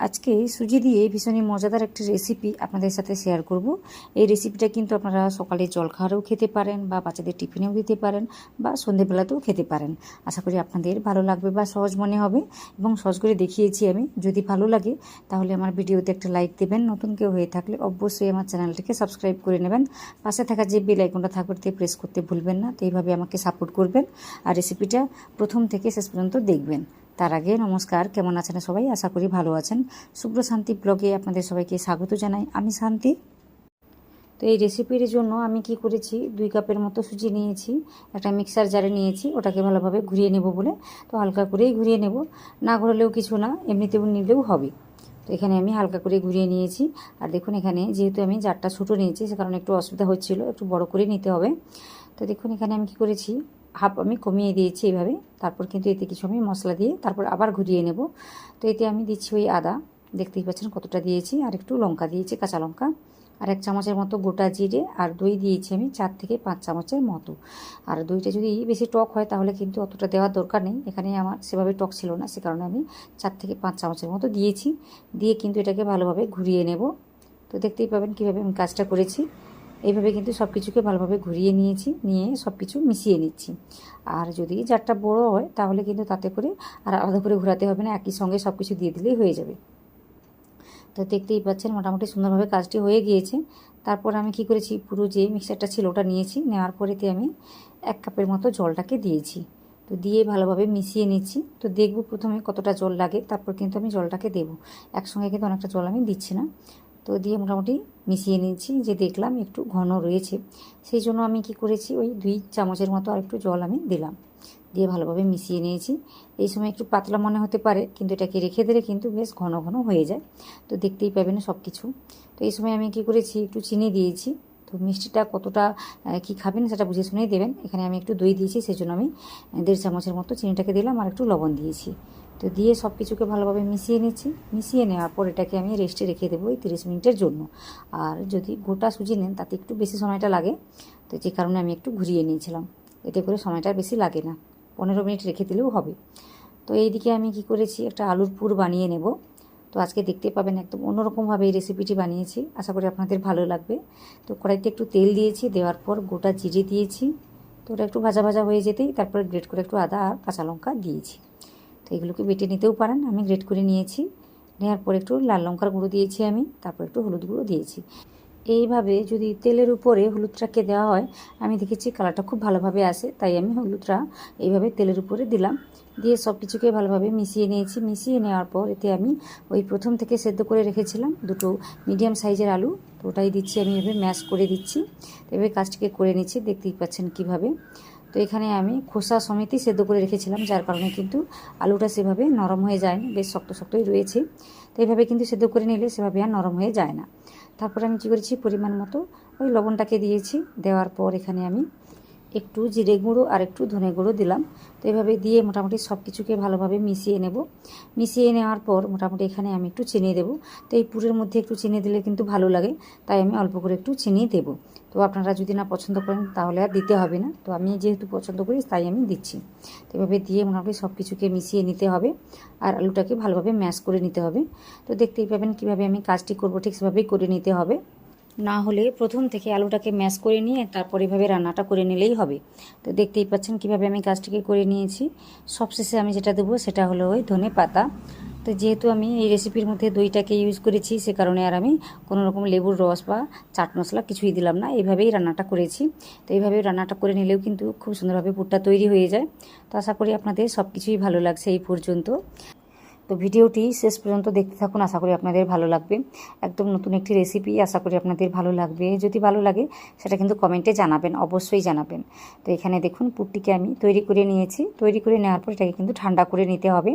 আজকে সুজি দিয়ে ভীষণই মজাদার একটি রেসিপি আপনাদের সাথে শেয়ার করব। এই রেসিপিটা কিন্তু আপনারা সকালে জলখাবারেও খেতে পারেন বা বাচ্চাদের টিফিনেও দিতে পারেন বা সন্ধেবেলাতেও খেতে পারেন। আশা করি আপনাদের ভালো লাগবে বা সহজ মনে হবে এবং সহজ করে দেখিয়েছি আমি। যদি ভালো লাগে, তাহলে আমার ভিডিওতে একটা লাইক দেবেন। নতুন কেউ হয়ে থাকলে অবশ্যই আমার চ্যানেলটিকে সাবস্ক্রাইব করে নেবেন। পাশে থাকা যে বেল আইকনটা থাকবে তাতে প্রেস করতে ভুলবেন না। তো এইভাবে আমাকে সাপোর্ট করবেন। আর রেসিপিটা প্রথম থেকে শেষ পর্যন্ত দেখবেন। তার আগে নমস্কার, কেমন আছেন সবাই? আশা করি ভালো আছেন। শুভ্র শান্তি ব্লগে আপনাদের সবাইকে স্বাগত জানাই। আমি শান্তি। তো এই রেসিপির জন্য আমি কি করেছি? দুই কাপের মতো সুজি নিয়েছি, একটা মিক্সার জারে নিয়েছি, ওটাকে ভালোভাবে ঘুরিয়ে নেব বলে। তো হালকা করেই ঘুরিয়ে নেব। না ঘোরালেও কিছু না, এমনিতেও নিলেও হবে। তো এখানে আমি হালকা করে ঘুরিয়ে নিয়েছি। আর দেখুন এখানে যেহেতু আমি জারটা ছোটো নিয়েছি, সে কারণে একটু অসুবিধা হচ্ছিল, একটু বড় করে নিতে হবে। তো দেখুন এখানে আমি কি করেছি? হাফ আমি কমিয়ে দিয়েছি এইভাবে। তারপর কিন্তু এতে কিছু আমি মশলা দিয়ে তারপর আবার ঘুরিয়ে নেব। তো এতে আমি দিচ্ছি ওই আদা। দেখতেই পাচ্ছেন কতটা দিয়েছি। আর একটু লঙ্কা দিয়েছি, কাঁচা লঙ্কা। আর এক চামচের মতো গোটা জিরে আর দই দিয়েছি আমি চার থেকে পাঁচ চামচের মতো। আর দইটা যদি বেশি টক হয় তাহলে কিন্তু অতটা দেওয়ার দরকার নেই। এখানে আমার সেভাবে টক ছিল না, সে কারণে আমি চার থেকে পাঁচ চামচের মতো দিয়েছি। দিয়ে কিন্তু এটাকে ভালোভাবে ঘুরিয়ে নেব। তো দেখতেই পাবেন কীভাবে আমি কাজটা করেছি। এইভাবে কিন্তু সব কিছুকে ভালোভাবে ঘুরিয়ে নিয়েছি, নিয়ে সব কিছু মিশিয়ে নিচ্ছি। আর যদি জারটা বড় হয়, তাহলে কিন্তু তাতে করে আর আলাদা করে ঘোরাতে হবে না, একই সঙ্গে সব কিছু দিয়ে দিলেই হয়ে যাবে। তো দেখতেই পাচ্ছেন, মোটামুটি সুন্দরভাবে কাজটি হয়ে গিয়েছে। তারপর আমি কি করেছি, পুরো যে মিক্সারটা ছিল ওটা নিয়েছি, নেওয়ার পরেতে আমি এক কাপের মতো জলটাকে দিয়েছি। তো দিয়ে ভালোভাবে মিশিয়ে নিচ্ছি। তো দেখব প্রথমে কতটা জল লাগে, তারপর কিন্তু আমি জলটাকে দেবো। একসঙ্গে কিন্তু অনেকটা জল আমি দিচ্ছি না। তো দিয়ে মোটামুটি মিশিয়ে নিয়েছি। যে দেখলাম একটু ঘন রয়েছে, সেই জন্য আমি কি করেছি, ওই দুই চামচের মতো আর একটু জল আমি দিলাম। দিয়ে ভালোভাবে মিশিয়ে নিয়েছি। এই সময় একটু পাতলা মনে হতে পারে, কিন্তু এটাকে রেখে দিলে কিন্তু বেশ ঘন ঘন হয়ে যায়। তো দেখতেই পাবেন সব কিছু তো এই সময় আমি কি করেছি, একটু চিনি দিয়েছি। তো মিষ্টিটা কতটা কি খাবেন সেটা বুঝে শুনেই দেবেন। এখানে আমি একটু দই দিয়েছি সেই জন্য আমি দেড় চামচের মতো চিনিটাকে দিলাম আর একটু লবণ দিয়েছি। তো দিয়ে সব কিছুকে ভালোভাবে মিশিয়ে নিচ্ছি। মিশিয়ে নেওয়ার পর এটাকে আমি রেস্টে রেখে দেবো এই তিরিশ মিনিটের জন্য। আর যদি গোটা সুজি নেন, তাতে একটু বেশি সময়টা লাগে। তো যে কারণে আমি একটু ঘুরিয়ে নিয়েছিলাম। এতে করে সময়টা বেশি লাগে না। পনেরো মিনিট রেখে দিলেও হবে। তো এইদিকে আমি কি করেছি, একটা আলুর পুর বানিয়ে নেব। তো আজকে দেখতে পাবেন একদম অন্যরকমভাবে এই রেসিপিটি বানিয়েছি। আশা করি আপনাদের ভালো লাগবে। তো কড়াইতে একটু তেল দিয়েছি, দেওয়ার পর গোটা জিরে দিয়েছি। তো ওটা একটু ভাজা ভাজা হয়ে যেতেই তারপরে গ্রেট করে একটু আদা আর কাঁচা লঙ্কা দিয়েছি। তো এগুলোকে বেটে নিতেও পারেন। আমি গ্রেট করে নিয়েছি। নেওয়ার পর একটু লাল লঙ্কার গুঁড়ো দিয়েছি আমি, তারপর একটু হলুদ গুঁড়ো দিয়েছি। এইভাবে যদি তেলের উপরে হলুদটাকে দেওয়া হয়, আমি দেখেছি কালারটা খুব ভালোভাবে আসে, তাই আমি হলুদটা এইভাবে তেলের উপরে দিলাম। দিয়ে সব কিছুকে ভালোভাবে মিশিয়ে নিয়েছি। মিশিয়ে নেওয়ার পর এতে আমি ওই প্রথম থেকে সেদ্ধ করে রেখেছিলাম দুটো মিডিয়াম সাইজের আলু। তো ওটাই দিচ্ছি, আমি এভাবে ম্যাশ করে দিচ্ছি। এভাবে কাজটিকে করে নিচ্ছি, দেখতেই পাচ্ছেন কীভাবে। তো এখানে আমি খোসা সমেতই সেদ্ধ করে রেখেছিলাম, যার কারণে কিন্তু আলুটা সেভাবে নরম হয়ে যায় না বেশ শক্ত শক্তই রয়েছে। তো এইভাবে কিন্তু সেদ্ধ করে নিলে সেভাবে আর নরম হয়ে যায় না। তারপরে আমি কী করেছি, পরিমাণ মতো ওই লবণটাকে দিয়েছি। দেওয়ার পর এখানে আমি একটু জিরে গুঁড়ো আর একটু ধনে গুঁড়ো দিলাম। তো এভাবে দিয়ে মোটামুটি সব কিছুকে ভালোভাবে মিশিয়ে নেব। মিশিয়ে নেওয়ার পর মোটামুটি এখানে আমি একটু চিনি দেবো। তো এই পুরের মধ্যে একটু চিনি দিলে কিন্তু ভালো লাগে, তাই আমি অল্প করে একটু চিনি দেবো। তো আপনারা যদি না পছন্দ করেন তাহলে আর দিতে হবে না। তো আমি যেহেতু পছন্দ করি তাই আমি দিচ্ছি। তো এভাবে দিয়ে মোটামুটি সব কিছুকে মিশিয়ে নিতে হবে আর আলুটাকে ভালোভাবে ম্যাশ করে নিতে হবে। তো দেখতেই পাবেন কীভাবে আমি কাজটি করব ঠিক সেভাবেই করে নিতে হবে। না হলে প্রথম থেকে আলুটাকে ম্যাশ করে নিয়ে তারপর এভাবে রান্নাটা করে নিলেই হবে। তো দেখতেই পাচ্ছেন কীভাবে আমি কাজটিকে করে নিয়েছি। সবশেষে আমি যেটা দেবো সেটা হলো ওই ধনে পাতা। তো যেহেতু আমি এই রেসিপির মধ্যে দইটাকে ইউজ করেছি, সে কারণে আর আমি কোনো রকম লেবুর রস বা চাট মশলা কিছুই দিলাম না। এইভাবেই রান্নাটা করেছি। তো এইভাবেই রান্নাটা করে নিলেও কিন্তু খুব সুন্দরভাবে পুরটা তৈরি হয়ে যায়। তো আশা করি আপনাদের সব কিছুই ভালো লাগছে এই পর্যন্ত। তো ভিডিওটি শেষ পর্যন্ত দেখতে থাকুন, আশা করি আপনাদের ভালো লাগবে। একদম নতুন একটি রেসিপি আশা করি আপনাদের ভালো লাগবে। যদি ভালো লাগে, সেটা কিন্তু কমেন্টে জানাবেন, অবশ্যই জানাবেন। তো এখানে দেখুন পুটটিকে আমি তৈরি করে নিয়েছি। তৈরি করে নেওয়ার পর এটাকে কিন্তু ঠান্ডা করে নিতে হবে।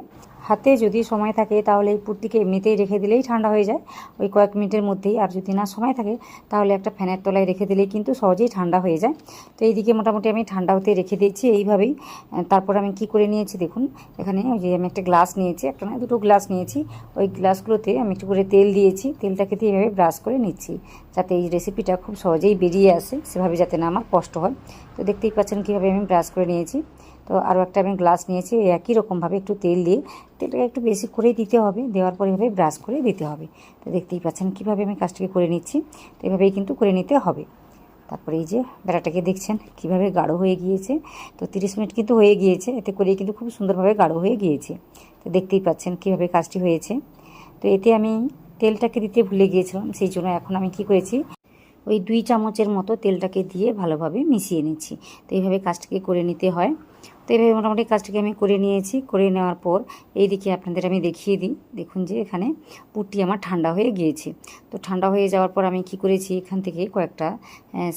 হাতে যদি সময় থাকে তাহলে এই পুরটিকে এমনিতেই রেখে দিলেই ঠান্ডা হয়ে যায়। ওই কয়েক মিনিটের মধ্যেই আর যদি না সময় থাকে তাহলে একটা ফ্যানের তলায় রেখে দিলেই কিন্তু সহজেই ঠান্ডা হয়ে যায়। তো এইদিকে মোটামুটি আমি ঠান্ডা হতে রেখে দিয়েছি এইভাবেই। তারপর আমি কি করে নিয়েছি দেখুন, এখানে ওই যে আমি একটা গ্লাস নিয়েছি, একটা না দুটো গ্লাস নিয়েছি। ওই গ্লাসগুলোতে আমি একটু করে তেল দিয়েছি, তেলটাকে দিয়ে এভাবে ব্রাশ করে নিচ্ছি যাতে এই রেসিপিটা খুব সহজেই বেরিয়ে আসে, সেভাবে যাতে না আমার কষ্ট হয়। তো দেখতেই পাচ্ছেন কীভাবে আমি ব্রাশ করে নিয়েছি। তো আরও একটা আমি গ্লাস নিয়েছি একই রকমভাবে একটু তেল দিয়ে তেলটাকে একটু বেশি করেই দিতে হবে, দেওয়ার পরে এভাবে ব্রাশ করে দিতে হবে। তো দেখতেই পাচ্ছেন কীভাবে আমি কাজটাকে করে নিচ্ছি, তো এভাবেই কিন্তু করে নিতে হবে। তারপরে এই যে বেড়াটাকে দেখছেন কীভাবে গাঢ় হয়ে গিয়েছে, তো তিরিশ মিনিট কিন্তু হয়ে গিয়েছে, এতে করেই কিন্তু খুব সুন্দরভাবে গাঢ় হয়ে গিয়েছে। তো দেখতেই পাচ্ছেন কীভাবে কাজটি হয়েছে। তো এতে আমি তেলটাকে দিতে ভুলে গিয়েছিলাম, সেই জন্য এখন আমি কি করেছি, ওই দুই চামচের মতো তেলটাকে দিয়ে ভালোভাবে মিশিয়ে নিচ্ছি। তো এইভাবে কাজটাকে করে নিতে হয়। তো এইভাবে মোটামুটি কাজটাকে আমি করে নিয়েছি। করে নেওয়ার পর এইদিকে আপনাদের আমি দেখিয়ে দিই। দেখুন যে এখানে পুরটি আমার ঠান্ডা হয়ে গিয়েছে। তো ঠান্ডা হয়ে যাওয়ার পর আমি কি করেছি, এখান থেকে কয়েকটা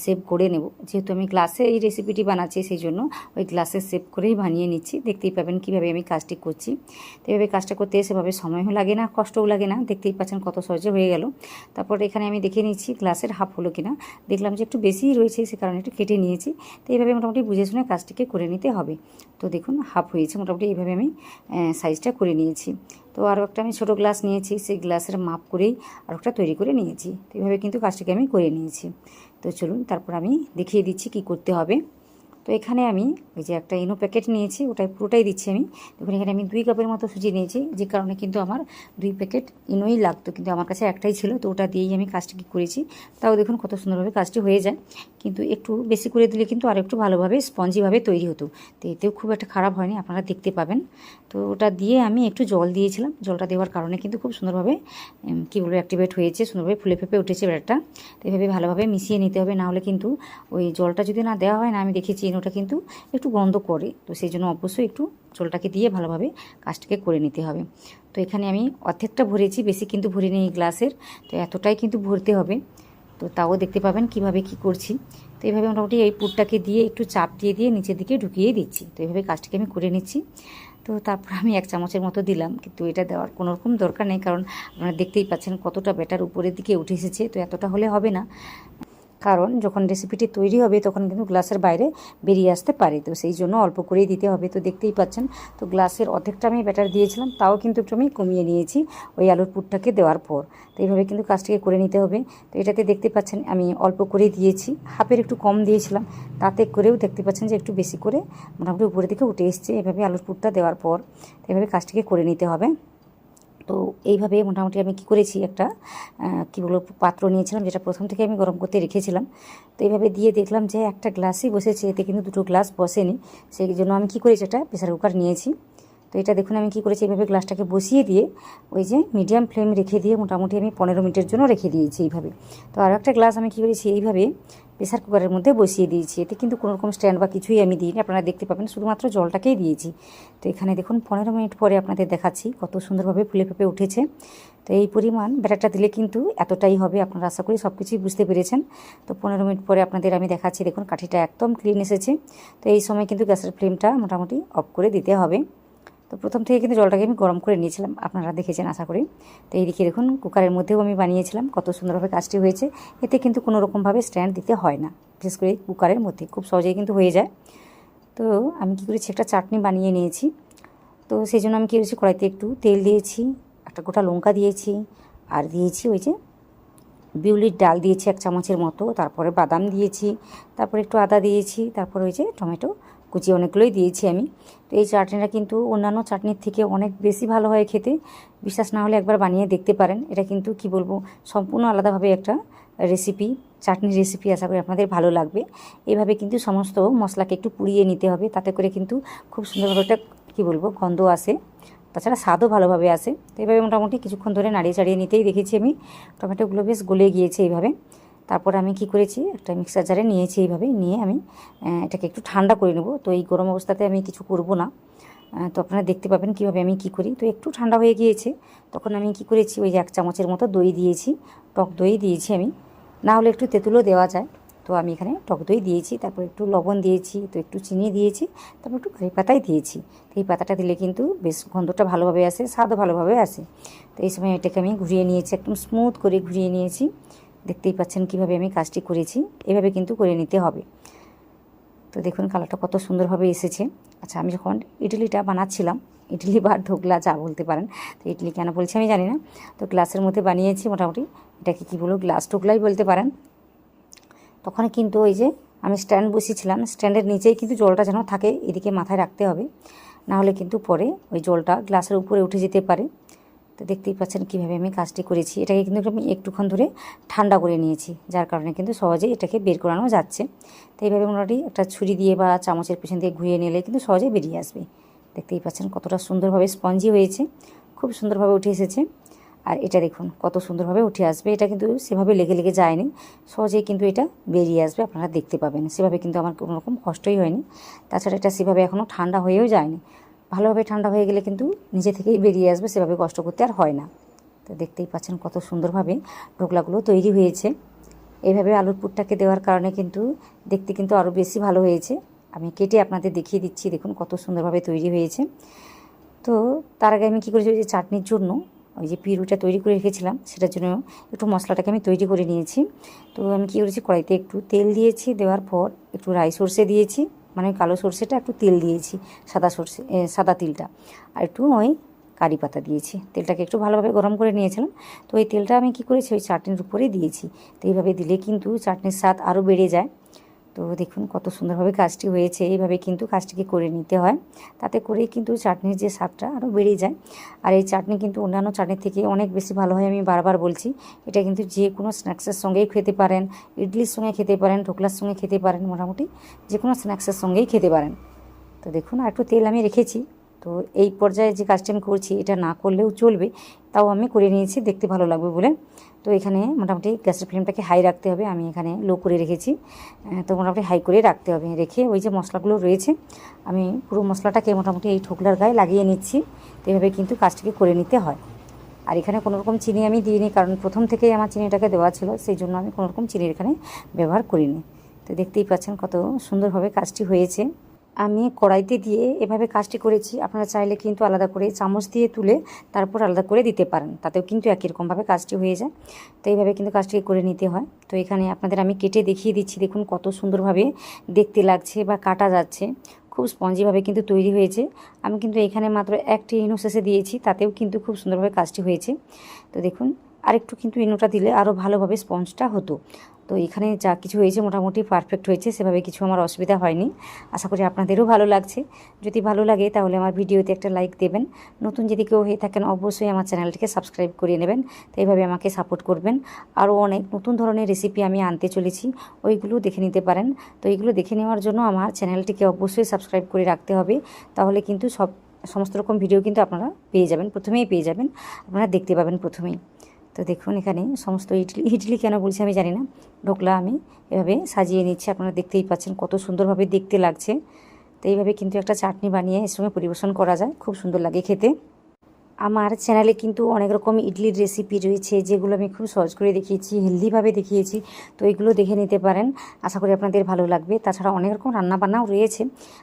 সেভ করে নেব। যেহেতু আমি গ্লাসে এই রেসিপিটি বানাচ্ছি, সেই জন্য ওই গ্লাসে সেভ করেই বানিয়ে নিচ্ছি। দেখতেই পাবেন কীভাবে আমি কাজটি করছি। তো এভাবে কাজটা করতে সেভাবে সময়ও লাগে না, কষ্টও লাগে না। দেখতেই পাচ্ছেন কত সহজে হয়ে গেল। তারপর এখানে আমি দেখে নিচ্ছি গ্লাসের হাফ হলো কিনা। দেখলাম যে একটু বেশিই রয়েছে, সে কারণে একটু কেটে নিয়েছি। তো এইভাবে মোটামুটি বুঝে শুনে কাজটিকে করে নিতে হবে। তো দেখুন হাফ হয়েছে। মোটামুটি এইভাবে আমি সাইজটা করে নিয়েছি। তো আরও একটা আমি ছোটো গ্লাস নিয়েছি। সেই গ্লাসের মাপ করেই আর একটা তৈরি করে নিয়েছি। তো এইভাবে কিন্তু কাজটাকে আমি করে নিয়েছি। তো চলুন, তারপর আমি দেখিয়ে দিচ্ছি কি করতে হবে। তো এখানে আমি ওই যে একটা ইনো প্যাকেট নিয়েছি ওটাই পুরোটাই দিচ্ছি আমি। দেখুন, এখানে আমি দুই কাপের মতো সুজি নিয়েছি, যে কারণে কিন্তু আমার দুই প্যাকেট ইনোই লাগতো। কিন্তু আমার কাছে একটাই ছিল, তো ওটা দিয়েই আমি কাজটি করেছি, তাও দেখুন কত সুন্দরভাবে কাজটি হয়ে যায়। কিন্তু একটু বেশি করে দিলে কিন্তু আর একটু ভালোভাবে স্পঞ্জিভাবে তৈরি হতো। তো এতেও খুব একটা খারাপ হয়নি, আপনারা দেখতে পাবেন। তো ওটা দিয়ে আমি একটু জল দিয়েছিলাম। জলটা দেওয়ার কারণে কিন্তু খুব সুন্দরভাবে কী বলব অ্যাক্টিভেট হয়েছে, সুন্দরভাবে ফুলে ফেপে উঠেছে ব্যাটারটা। তো এভাবে ভালোভাবে মিশিয়ে নিতে হবে, না হলে কিন্তু ওই জলটা যদি না দেওয়া হয়, না আমি দেখেছি ইনোটা কিন্তু একটু গন্ধ করে, তো সেই জন্য অবশ্যই একটু জলটাকে দিয়ে ভালোভাবে কাজটাকে করে নিতে হবে। তো এখানে আমি অর্ধেকটা ভরেছি, বেশি কিন্তু ভরে নিই গ্লাসের, তো এতটাই কিন্তু ভরতে হবে। তো তাও দেখতে পাবেন কীভাবে কি করছি। তো এইভাবে মোটামুটি এই পুরটাকে দিয়ে একটু চাপ দিয়ে দিয়ে নিচের দিকে ঢুকিয়ে দিচ্ছি। তো এইভাবে কাজটাকে আমি করে নিচ্ছি। তো তারপর আমি এক চামচের মতো দিলাম, কিন্তু এটা দেওয়ার কোনো রকম দরকার নেই, কারণ আপনারা দেখতেই পাচ্ছেন কতটা ব্যাটার উপরের দিকে উঠে এসেছে, তো এতটা হলে হবে না। কারণ যখন রেসিপিটি তৈরি হবে তখন কিন্তু গ্লাসের বাইরে বেরিয়ে আসতে পারে। তো সেই জন্য অল্প করেই দিতে হবে। তো দেখতেই পাচ্ছেন, তো গ্লাসের অর্ধেকটা আমি ব্যাটার দিয়েছিলাম, তাও কিন্তু একটু আমি কমিয়ে নিয়েছি ওই আলুর পুরটাকে দেওয়ার পর। তো এইভাবে কিন্তু কাজটিকে করে নিতে হবে। তো এটাতে দেখতে পাচ্ছেন, আমি অল্প করেই দিয়েছি। হাফের একটু কম দিয়েছিলাম, তাতে করেও দেখতে পাচ্ছেন যে একটু বেশি করে মোটামুটি উপরে দিকে উঠে এসছে এভাবে আলুর পুরটা দেওয়ার পর। এভাবে কাজটিকে করে নিতে হবে। তো এইভাবে মোটামুটি আমি কি করেছি একটা কী বলব, পাত্র নিয়েছিলাম যেটা প্রথম থেকে আমি গরম করতে রেখেছিলাম। তো এইভাবে দিয়ে দেখলাম যে একটা গ্লাসই বসেছে, এতে কিন্তু দুটো গ্লাস বসেনি। সেই জন্য আমি কি করেছি, একটা প্রেসার কুকার নিয়েছি। এটা দেখুন, আমি কি করেছি? এইভাবে গ্লাসটাকে বসিয়ে দিয়ে ওই যে মিডিয়াম ফ্লেম রেখে দিয়ে মোটামুটি আমি পনেরো মিনিটের জন্য রেখে দিয়েছি এইভাবে। তো আর একটা গ্লাস আমি কী করেছি? এইভাবে প্রেসার কুকারের মধ্যে বসিয়ে দিয়েছি। এতে কিন্তু কোনো রকম স্ট্যান্ড বা কিছুই আমি দিইনি। আপনারা দেখতে পাবেন, শুধুমাত্র জলটাকেই দিয়েছি। তো এখানে দেখুন, পনেরো মিনিট পরে আপনাদের দেখাচ্ছি কত সুন্দরভাবে ফুলে ফেপে উঠেছে। তো এই পরিমাণ ব্যাটারটা দিলে কিন্তু এতটাই হবে, আপনারা আশা করি সব কিছুই বুঝতে পেরেছেন। তো পনেরো মিনিট পরে আপনাদের আমি দেখাচ্ছি, দেখুন, কাঠিটা একদম ক্লিন এসেছে। তো এই সময় কিন্তু গ্যাসের ফ্লেমটা মোটামুটি অফ করে দিতে হবে। তো প্রথম থেকে কিন্তু জলটাকে আমি গরম করে নিয়েছিলাম, আপনারা দেখেছেন, আশা করি। তো এইদিকে দেখুন, কুকারের মধ্যেও আমি বানিয়েছিলাম, কত সুন্দরভাবে কাজটি হয়েছে। এতে কিন্তু কোনো রকমভাবে স্ট্যান্ড দিতে হয় না, বিশেষ করে কুকারের মধ্যে, খুব সহজেই কিন্তু হয়ে যায়। তো আমি কী করেছি, একটা চাটনি বানিয়ে নিয়েছি। তো সেই জন্য আমি কী করেছি, কড়াইতে একটু তেল দিয়েছি, একটা গোটা লঙ্কা দিয়েছি, আর দিয়েছি ওই যে বিউলির ডাল দিয়েছি এক চামচের মতো, তারপরে বাদাম দিয়েছি, তারপরে একটু আদা দিয়েছি, তারপরে ওই যে টমেটো কুচি অনেকগুলোই দিয়েছি আমি। তো এই চাটনিটা কিন্তু অন্যান্য চাটনির থেকে অনেক বেশি ভালো হয় খেতে। বিশ্বাস না হলে একবার বানিয়ে দেখতে পারেন। এটা কিন্তু কি বলব, সম্পূর্ণ আলাদাভাবে একটা রেসিপি চাটনির রেসিপি আশা করি আপনাদের ভালো লাগবে। এভাবে কিন্তু সমস্ত মশলাকে একটু পুড়িয়ে নিতে হবে। তাতে করে কিন্তু খুব সুন্দরভাবে একটা, কী বলব, গন্ধ আসে। তাছাড়া স্বাদও ভালোভাবে আসে। তো এভাবে মোটামুটি কিছুক্ষণ ধরে নাড়িয়ে চাড়িয়ে নিতেই দেখেছি আমি। টমেটোগুলো বেশ গলে গিয়েছে এইভাবে। তারপর আমি কি করেছি? একটা মিক্সার জারে নিয়েছি এইভাবে নিয়ে আমি এটাকে একটু ঠান্ডা করে নেব। তো এই গরম অবস্থাতে আমি কিছু করব না। তো আপনারা দেখতে পাবেন কীভাবে আমি কি করি। তো একটু ঠান্ডা হয়ে গিয়েছে। তখন আমি কি করেছি? ওই যে এক চামচের মতো দই দিয়েছি। টক দই দিয়েছি আমি। না হলে একটু তেঁতুলও দেওয়া যায়। তো আমি এখানে টক দই দিয়েছি। তারপর একটু লবণ দিয়েছি। তো একটু চিনি দিয়েছি। তারপর একটু কারি পাতাই দিয়েছি। এই পাতাটা দিলে কিন্তু বেশ গন্ধটা ভালোভাবে আসে, স্বাদও ভালোভাবে আসে। তো এই সময় এটাকে আমি ঘুরিয়ে নিয়েছি। একদম স্মুথ করে ঘুরিয়ে নিয়েছি। দেখতেই পাচ্ছেন কীভাবে আমি কাজটি করেছি। এভাবে কিন্তু করে নিতে হবে। তো দেখুন কালারটা কত সুন্দরভাবে এসেছে। আচ্ছা আমি যখন ইডলিটা বানাচ্ছিলাম, ইডলি বা ঢোকলা যা বলতে পারেন, তো ইডলি কেন বলছি আমি জানি না। তো গ্লাসের মধ্যে বানিয়েছি মোটামুটি, এটাকে কী বলব, গ্লাস ঢোকলাই বলতে পারেন। তখন কিন্তু ওই যে আমি স্ট্যান্ড বসিয়েছিলাম, স্ট্যান্ডের নিচেই কিন্তু জলটা যেন থাকে, এদিকে মাথায় রাখতে হবে। না হলে কিন্তু পরে ওই জলটা গ্লাসের উপরে উঠে যেতে পারে। তো দেখতেই পাচ্ছেন কীভাবে আমি কাজটি করেছি। এটাকে কিন্তু আমি একটুক্ষণ ধরে ঠান্ডা করে নিয়েছি, যার কারণে কিন্তু সহজেই এটাকে বের করানো যাচ্ছে। তো এইভাবে মোটামুটি একটা ছুরি দিয়ে বা চামচের পেছন দিয়ে ঘুরিয়ে নিলে কিন্তু সহজেই বেরিয়ে আসবে। দেখতেই পাচ্ছেন কতটা সুন্দরভাবে স্পঞ্জি হয়েছে, খুব সুন্দরভাবে উঠে এসেছে। আর এটা দেখুন কত সুন্দরভাবে উঠে আসবে, এটা কিন্তু সেভাবে লেগে লেগে যায়নি। সহজেই কিন্তু এটা বেরিয়ে আসবে, আপনারা দেখতে পাবেন। সেভাবে কিন্তু আমার কোনো রকম কষ্টই হয়নি। তাছাড়া এটা সেভাবে এখনও ঠান্ডা হয়েও যায়নি। ভালোভাবে ঠান্ডা হয়ে গেলে কিন্তু নিজে থেকেই বেরিয়ে আসবে, সেভাবে কষ্ট করতে আর হয় না। তো দেখতেই পাচ্ছেন কত সুন্দরভাবে ঢোকলাগুলো তৈরি হয়েছে। এইভাবে আলুর পুরটাকে দেওয়ার কারণে কিন্তু দেখতে কিন্তু আরও বেশি ভালো হয়েছে। আমি কেটে আপনাদের দেখিয়ে দিচ্ছি, দেখুন কত সুন্দরভাবে তৈরি হয়েছে। তো তার আগে আমি কী করেছি, ওই যে চাটনির জন্য ওই যে পিরুটা তৈরি করে রেখেছিলাম, সেটার জন্য একটু মশলাটাকে আমি তৈরি করে নিয়েছি। তো আমি কী করেছি, কড়াইতে একটু তেল দিয়েছি, দেওয়ার পর একটু রাই সর্ষে দিয়েছি। মানে কালো সর্ষেটা একটু তেল দিয়েছি, সাদা সর্ষে সাদা তিলটা। আর একটু ওই কারি পাতা দিয়েছি। তেলটাকে একটু ভালোভাবে গরম করে নিয়েছিলাম। তো ওই তেলটা আমি কি করেছি? ওই চাটনির উপরেই দিয়েছি। তো এইভাবে দিলে কিন্তু চাটনির স্বাদ আরও বেড়ে যায়। তো দেখুন কত সুন্দরভাবে কাজটি হয়েছে। এইভাবে কিন্তু কাজটিকে করে নিতে হয়। তাতে করেই কিন্তু চাটনির যে স্বাদটা আরও বেড়ে যায়। আর এই চাটনি কিন্তু অন্যান্য চাটনির থেকে অনেক বেশি ভালো হয় আমি বারবার বলছি। এটা কিন্তু যে কোনো স্ন্যাক্সের সঙ্গেই খেতে পারেন, ইডলির সঙ্গে খেতে পারেন, ঢোকলার সঙ্গে খেতে পারেন, মোটামুটি যে কোনো স্ন্যাক্সের সঙ্গেই খেতে পারেন। তো দেখুন আর একটু তেল আমি রেখেছি। তো এই পর্যায়ে যে কাজটি আমি করছি, এটা না করলেও চলবে, তাও আমি করে নিয়েছি, দেখতে ভালো লাগবে বলে। তো এখানে মোটামুটি গ্যাসের ফ্লেমটাকে হাই রাখতে হবে, আমি এখানে লো করে রেখেছি। তো মোটামুটি হাই করে রাখতে হবে, রেখে ওই যে মশলাগুলো রয়েছে, আমি পুরো মশলাটাকে মোটামুটি এই ঠোকলার গায়ে লাগিয়ে নিচ্ছি, তো এইভাবে কিন্তু কাজটাকে করে নিতে হয়। আর এখানে কোনো রকম চিনি আমি দিইনি, কারণ প্রথম থেকেই আমার চিনিটাকে দেওয়া ছিল, সেই জন্য আমি কোনো রকম চিনির এখানে ব্যবহার করিনি। তো দেখতেই পাচ্ছেন কত সুন্দরভাবে কাজটি হয়েছে। আমি কড়াইতে দিয়ে এভাবে কাজটি করেছি। আপনারা চাইলে কিন্তু আলাদা করে চামচ দিয়ে তুলে তারপর আলাদা করে দিতে পারেন। তাতেও কিন্তু একই রকমভাবে কাজটি হয়ে যায়। তো এইভাবে কিন্তু কাজটিকে করে নিতে হয়। তো এখানে আপনাদের আমি কেটে দেখিয়ে দিচ্ছি। দেখুন কত সুন্দরভাবে দেখতে লাগছে বা কাটা যাচ্ছে। খুব স্পঞ্জিভাবে কিন্তু তৈরি হয়েছে। আমি কিন্তু এখানে মাত্র একটি ইনো শেষে দিয়েছি। তাতেও কিন্তু খুব সুন্দরভাবে কাজটি হয়েছে। তো দেখুন, আরেকটু কিন্তু ইনোটা দিলে আরও ভালোভাবে স্পঞ্জটা হতো। তো এখানে যা কিছু হয়েছে মোটামুটি পারফেক্ট হয়েছে, সেভাবে কিছু আমার অসুবিধা হয়নি। আশা করি আপনাদেরও ভালো লাগছে। যদি ভালো লাগে তাহলে আমার ভিডিওতে একটা লাইক দেবেন। নতুন যদি কেউ হয়ে থাকেন অবশ্যই আমার চ্যানেলটিকে সাবস্ক্রাইব করে নেবেন। তো এইভাবে আমাকে সাপোর্ট করবেন। আরও অনেক নতুন ধরনের রেসিপি আমি আনতে চলেছি, ওইগুলো দেখে নিতে পারেন। তো এইগুলো দেখে নেওয়ার জন্য আমার চ্যানেলটিকে অবশ্যই সাবস্ক্রাইব করে রাখতে হবে। তাহলে কিন্তু সব, সমস্ত রকম ভিডিও কিন্তু আপনারা পেয়ে যাবেন, প্রথমেই পেয়ে যাবেন। আপনারা দেখতে পাবেন প্রথমেই। তো দেখুন এখানে সমস্ত ইডলি ইডলি কেন বলছি আমি জানি না। ঢোকলা আমি এভাবে সাজিয়ে নিচ্ছি, আপনারা দেখতেই পাচ্ছেন কত সুন্দরভাবে দেখতে লাগছে। তো এইভাবে কিন্তু একটা চাটনি বানিয়ে এর সঙ্গে পরিবেশন করা যায়, খুব সুন্দর লাগে খেতে। আমার চ্যানেলে কিন্তু অনেক রকম ইডলির রেসিপি রয়েছে, যেগুলো আমি খুব সহজ করে দেখিয়েছি হেলদিভাবে দেখিয়েছি। তো এইগুলো দেখে নিতে পারেন, আশা করি আপনাদের ভালো লাগবে। তাছাড়া অনেক রকম রান্নাবান্নাও রয়েছে।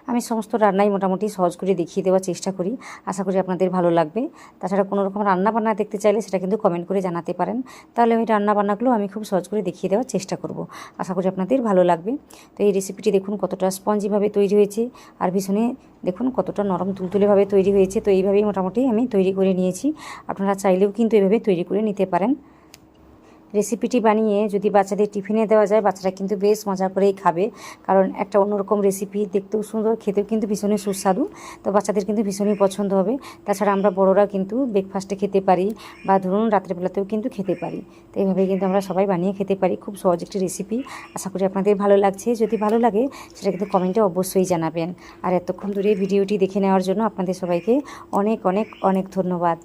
আমি সমস্ত রান্নাই মোটামুটি সহজ করে দেখিয়ে দেওয়ার চেষ্টা করি, আশা করি আপনাদের ভালো লাগবে। তাছাড়া কোনো রকম রান্নাবান্না দেখতে চাইলে সেটা কিন্তু কমেন্ট করে জানাতে পারেন। তাহলে আমি রান্নাবান্নাগুলো আমি খুব সহজ করে দেখিয়ে দেওয়ার চেষ্টা করব, আশা করি আপনাদের ভালো লাগবে। তো এই রেসিপিটি দেখুন কতটা স্পঞ্জিভাবে তৈরি হয়েছে, আর ভীষণে দেখুন, কতটা নরম তুলতুলেভাবে তৈরি হয়েছে। তো এইভাবেই মোটামুটি আমি তৈরি করে নিয়েছি। আপনারা চাইলেও কিন্তু এভাবে তৈরি করে নিতে পারেন। রেসিপিটি বানিয়ে যদি বাচ্চাদের টিফিনে দেওয়া যায়, বাচ্চারা কিন্তু বেশ মজা করেই খাবে। কারণ একটা অন্যরকম রেসিপি দেখতেও সুন্দর, খেতেও কিন্তু ভীষণই সুস্বাদু। তো বাচ্চাদের কিন্তু ভীষণই পছন্দ হবে। তাছাড়া আমরা বড়রা কিন্তু ব্রেকফাস্টে খেতে পারি বা ধরুন রাত্রেবেলাতেও কিন্তু খেতে পারি। তো এইভাবে কিন্তু আমরা সবাই বানিয়ে খেতে পারি। খুব সহজ একটি রেসিপি আশা করি আপনাদের ভালো লাগছে। যদি ভালো লাগে, সেটা কিন্তু কমেন্টে অবশ্যই জানাবেন। আর এতক্ষণ ধরে ভিডিওটি দেখে নেওয়ার জন্য আপনাদের সবাইকে অনেক অনেক অনেক ধন্যবাদ।